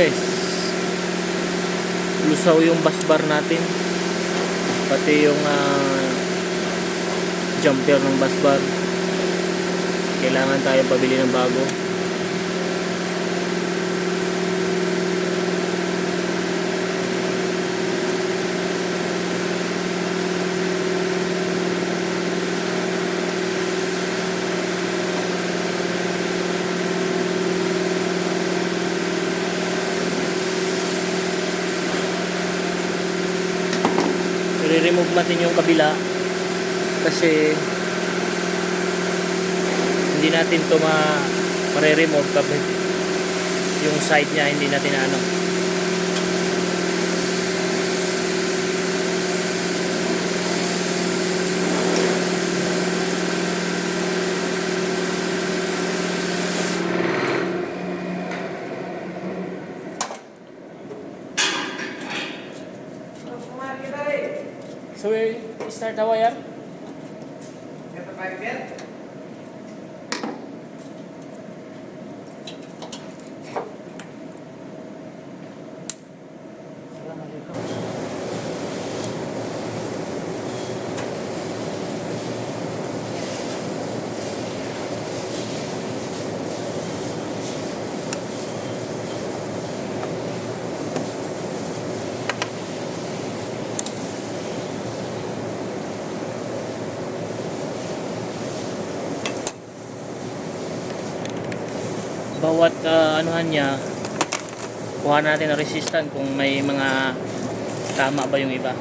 guys. Lusaw yung bus bar natin. Pati yung uh, jumper ng bus bar. Kailangan tayo pabili ng bago. I-remove natin yung kabila. Kasi hindi natin to ma mare-remove. Yung side niya hindi natin ano So we start the wire? Bawat uh, anuhan niya kuha natin ang resistant kung may mga tama ba yung iba.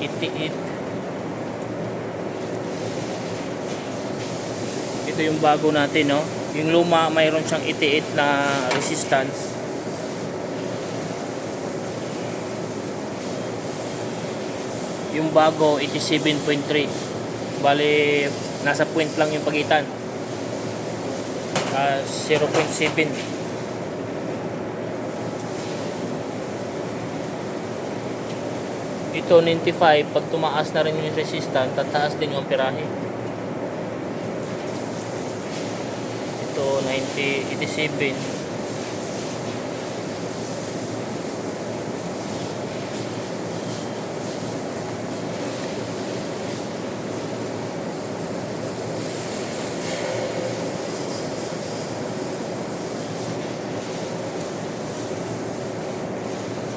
Itiit. Ito yung bago natin no? Yung luma mayroon siyang itiit na resistance yung bago 87.3 bali nasa point lang yung pagitan. Ah, 0.7 ito 95 pag tumaas na rin yung resistance tataas din yung amperahe ito 90 87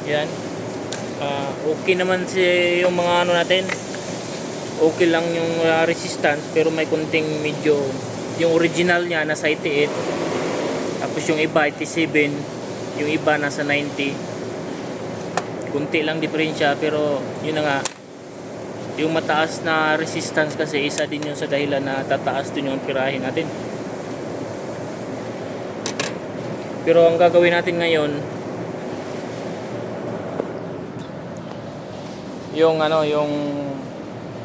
Yan. Ah, okay naman si yung mga ano natin. Okay lang yung ah, resistance pero may kunting medyo yung original niya nasa 88. Tapos yung iba 87, yung iba nasa 90. Kunti lang diferensya pero yun na nga yung mataas na resistance kasi isa din yun sa dahilan na tataas din yung pirahin natin. Pero ang gagawin natin ngayon, yung ano yung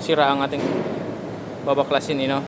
sira ang ating babaklasin you know